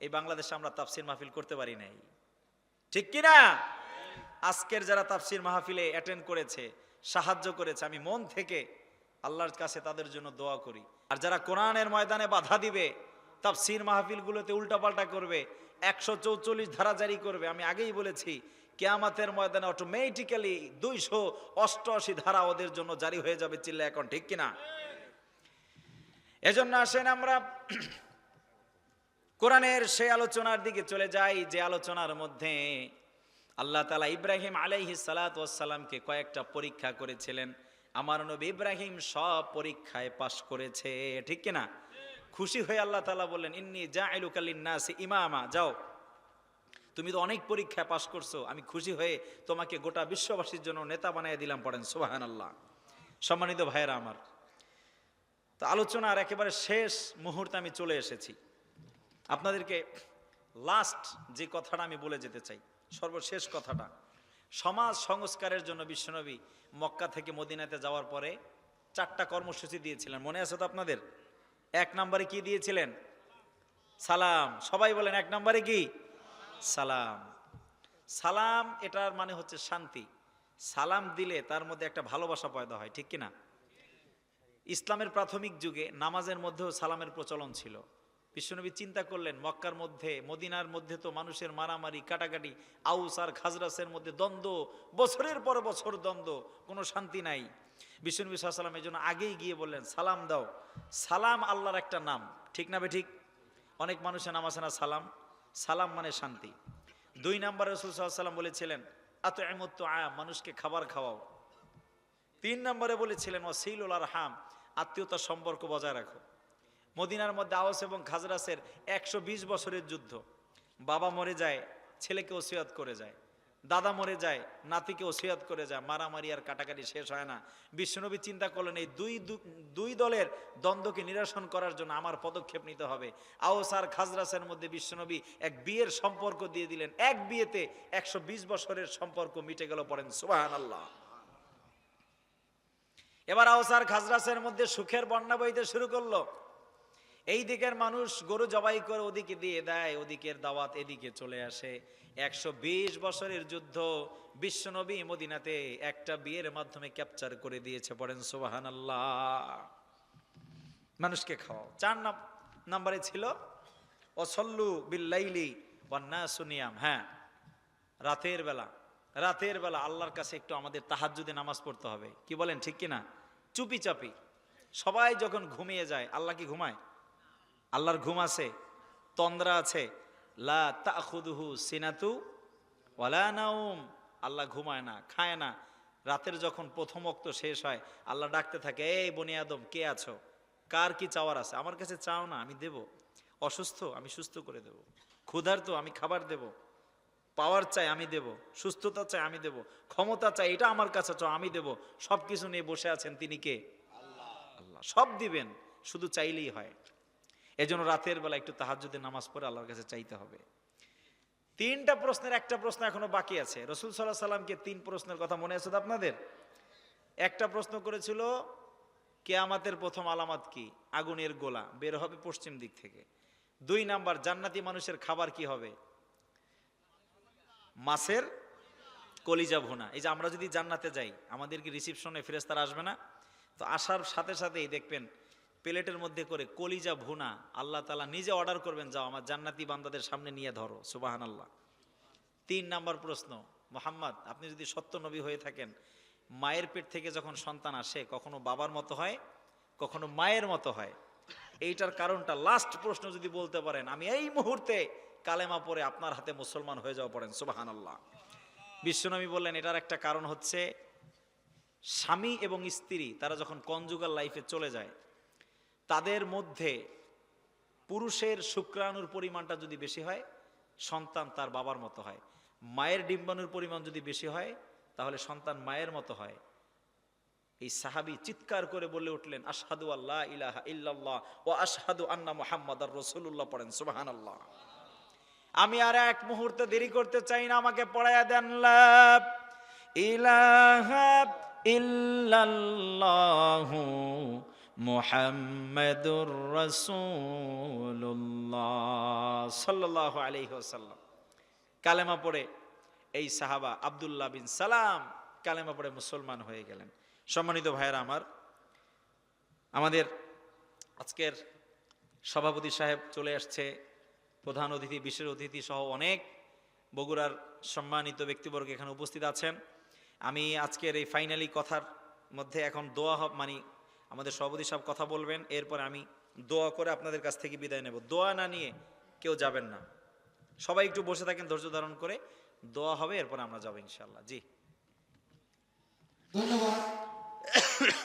এই বাংলাদেশে আমরা তাফসির মাহফিল করতে পারি নাই। ঠিক কি না আজকের যারা তাফসির মাহফিলে অ্যাটেন্ড করেছে, সাহায্য করেছে, আমি মন থেকে আল্লাহর কাছে তাদের জন্য দোয়া করি। আর যারা কোরআনের ময়দানে বাধা দিবে, তাফসির মাহফিলগুলোতে উল্টাপাল্টা করবে, একশো চৌচল্লিশ ধারা জারি করবে, আমি আগেই বলেছি, কেয়ামাতের ময়দানে অটোমেটিক্যালি দুইশো অষ্টআশি ধারা ওদের জন্য জারি হয়ে যাবে চিল্লা এখন, ঠিক কিনা? এজন্য আসেন আমরা কোরআনের সেই আলোচনার দিকে চলে যাই, যে আলোচনার মধ্যে আল্লাহ তালা ইব্রাহিম আলাইহি সালাতামকে কয়েকটা পরীক্ষা করেছিলেন। আমার নবী ইব্রাহিম সব পরীক্ষায় পাশ করেছে, ঠিক কিনা? খুশি হয়ে আল্লাহ তালা বললেন, ইন্নি যা নাসি ইমামা। যাও, তুমি তো অনেক পরীক্ষায় পাশ করছ, আমি খুশি হয়ে তোমাকে গোটা বিশ্ববাসীর জন্য নেতা বানিয়ে দিলাম, পড়েন সোহান আল্লাহ সম্মানিত ভাইয়েরা আমার, তো আলোচনার একেবারে শেষ মুহূর্তে আমি চলে এসেছি। আপনাদেরকে লাস্ট যে কথাটা আমি বলে যেতে চাই, সর্বশেষ কথাটা। সমাজ সংস্কারের জন্য বিশ্বনবী মক্কা থেকে মদিনাতে যাওয়ার পরে চারটা কর্মসূচি দিয়েছিলেন। মনে আছে তো আপনাদের? এক নম্বরে কি দিয়েছিলেন? সালাম। সবাই বলেন এক নম্বরে কি? সালাম। সালাম এটার মানে হচ্ছে শান্তি। সালাম দিলে তার মধ্যে একটা ভালোবাসা পয়দা হয়, ঠিক কিনা? ইসলামের প্রাথমিক যুগে নামাজের মধ্যেও সালামের প্রচলন ছিল। বিশ্বনবী চিন্তা করলেন, মক্কার মধ্যে, মদিনার মধ্যে তো মানুষের মারামারি, কাটাকাটি, আউস আর খাজরাসের মধ্যে দ্বন্দ্ব, বছরের পর বছর দ্বন্দ্ব, কোনো শান্তি নাই। বিশ্বনবী সাল্লাম এই জন্য আগেই গিয়ে বললেন, সালাম দাও। সালাম আল্লাহর একটা নাম, ঠিক না বে ঠিক অনেক মানুষের নাম আছে না সালাম? সালাম মানে শান্তি। দুই নাম্বার রসুল সাল্লাম বলেছিলেন আত এমত্ত আয়া মানুষকে খাবার খাওয়াও। তিন নম্বরে বলেছিলেন ও আর হাম আত্মীয়তার সম্পর্ক বজায় রাখো। মদিনার মধ্যে আওয়াস এবং খাজরাসের একশো বিশ বছরের যুদ্ধ। বাবা মরে যায়, ছেলেকে ওসিয়াত করে যায়, দাদা মরে যায়, নাতিকে ওসিয়াত করে যায়, মারামারি আর কাটাকাটি শেষ হয় না। বিশ্বনবী চিন্তা করলেন, এই দুই দুই দলের দ্বন্দ্বকে নিরসন করার জন্য আমার পদক্ষেপ নিতে হবে। আওস আর খাজরাসের মধ্যে বিশ্বনবী এক বিয়ের সম্পর্ক দিয়ে দিলেন। এক বিয়েতে একশো বিশ বছরের সম্পর্ক মিটে গেল পড়েন সুবাহান আল্লাহ এবার আওসার খাজরাসের মধ্যে সুখের বন্যা বইতে শুরু করল। এই দিকের মানুষ গরু জবাই করে ওদিকে দিয়ে দেয়, ওদিকের দাওয়াত এদিকে চলে আসে। একশো বিশ বছরের যুদ্ধ, বিশ্বনবী মদিনাতে একটা বিয়ের মাধ্যমে ক্যাপচার করে দিয়েছে, পড়েন সুবাহান আল্লাহ মানুষকে খাওয়াও। চার নাম, নাম্বারে ছিল, অসল্লু বিল্লাইলি ওয়ান্না সুনিয়াম হ্যাঁ রাতের বেলা রাতের বেলা আল্লাহর কাছে একটু আমাদের তাহাজ্জুদে নামাজ পড়তে হবে। কি বলেন, ঠিক কিনা? চুপি চাপি সবাই যখন ঘুমিয়ে যায়, আল্লাহ কি ঘুমায়? আল্লাহর ঘুম আছে, তন্দ্রা আছে। লা তাখুদুহু সিনাতু ওয়ালা আল্লাহ ঘুমায় না, খায় না। রাতের যখন প্রথম অক্ত শেষ হয়, আল্লাহ ডাকতে থাকে, এই বনি আদম, কে আছো? কার কি চাওয়ার আছে? আমার কাছে চাও না, আমি দেব। অসুস্থ, আমি সুস্থ করে দেব। ক্ষুধার্ত, আমি খাবার দেব। পাওয়ার চাই, আমি দেব। সুস্থতা চাই, আমি দেব। ক্ষমতা চাই, এটা আমার কাছে চাও, আমি দেব। সব কিছু নিয়ে বসে আছেন তিনি কে? আল্লাহ। সব দিবেন, শুধু চাইলেই হয়। এজন্য রাতের বেলা একটু তাহাজ্জুদের নামাজ পড়ে আল্লাহর কাছে চাইতে হবে। তিনটা প্রশ্নের একটা প্রশ্ন এখনও বাকি আছে। রসুল সাল্লাহ সাল্লামকে তিন প্রশ্নের কথা মনে আছে তো আপনাদের? একটা প্রশ্ন করেছিল কে কেয়ামাতের প্রথম আলামত কি? আগুনের গোলা, বের হবে পশ্চিম দিক থেকে। দুই নাম্বার, জান্নাতি মানুষের খাবার কি হবে? মাছের কলিজা ভুনা। এই যে আমরা যদি জান্নাতে যাই, আমাদের কি রিসিপশনে ফেরেস্তার আসবে না? তো আসার সাথে সাথেই দেখবেন প্লেটের মধ্যে করে কলিজা ভুনা, আল্লাহ তালা নিজে অর্ডার করবেন, যাও আমার জান্নাতি বান্দাদের সামনে নিয়ে ধরো। সুবাহান আল্লাহ তিন নম্বর প্রশ্ন, মোহাম্মদ, আপনি যদি সত্য নবী হয়ে থাকেন, মায়ের পেট থেকে যখন সন্তান আসে, কখনো বাবার মতো হয়, কখনো মায়ের মতো হয়? এইটার কারণটা লাস্ট প্রশ্ন যদি বলতে পারেন, আমি এই মুহূর্তে কালেমা পরে আপনার হাতে মুসলমান হয়ে যাওয়া পড়েন সুবাহান আল্লাহ বিশ্বনবী বললেন, এটার একটা কারণ হচ্ছে, স্বামী এবং স্ত্রী, তারা যখন কনজুগাল লাইফে চলে যায় তাদের মধ্যে পুরুষের শুক্রাণুর পরিমাণটা যদি বেশি হয়, সন্তান তার বাবার মতো হয়। মায়ের ডিম্বাণুর পরিমাণ যদি বেশি হয়, তাহলে সন্তান মায়ের মতো হয়। এই সাহাবি চিৎকার করে বলে উঠলেন, আশহাদু আল্লাহ ইলাহা ইল্লাল্লাহ ও আশহাদু আন্না মুহাম্মদ আর রসুল্লাহ পড়েন সুবাহান আল্লাহ আমি আর এক মুহূর্তে দেরি করতে চাই না, আমাকে পড়াইয়া দেন, লা ইলাহা ইল্লাল্লাহু মুহাম্মাদুর রাসূলুল্লাহ সাল্লাল্লাহু আলাইহি ওয়াসাল্লাম। কালেমা পড়ে এই সাহাবা আব্দুল্লাহ বিন সালাম কালেমা পড়ে মুসলমান হয়ে গেলেন। সম্মানিত ভাইয়েরা আমার, আমাদের আজকের সভাপতি সাহেব চলে আসছে, প্রধান অতিথি, বিশেষ অতিথি সহ অনেক বগুড়ার সম্মানিত ব্যক্তিবর্গ এখানে উপস্থিত আছেন। আমি আজকের এই ফাইনালি কথার মধ্যে এখন দোয়া মানে আমাদের সভাপতি সব কথা বলবেন, এরপর আমি দোয়া করে আপনাদের কাছ থেকে বিদায় নেব। দোয়া না নিয়ে কেউ যাবেন না। সবাই একটু বসে থাকেন, ধৈর্য ধারণ করে দোয়া হবে, এরপর আমরা যাব ইনশাল্লাহ জি। ধন্যবাদ।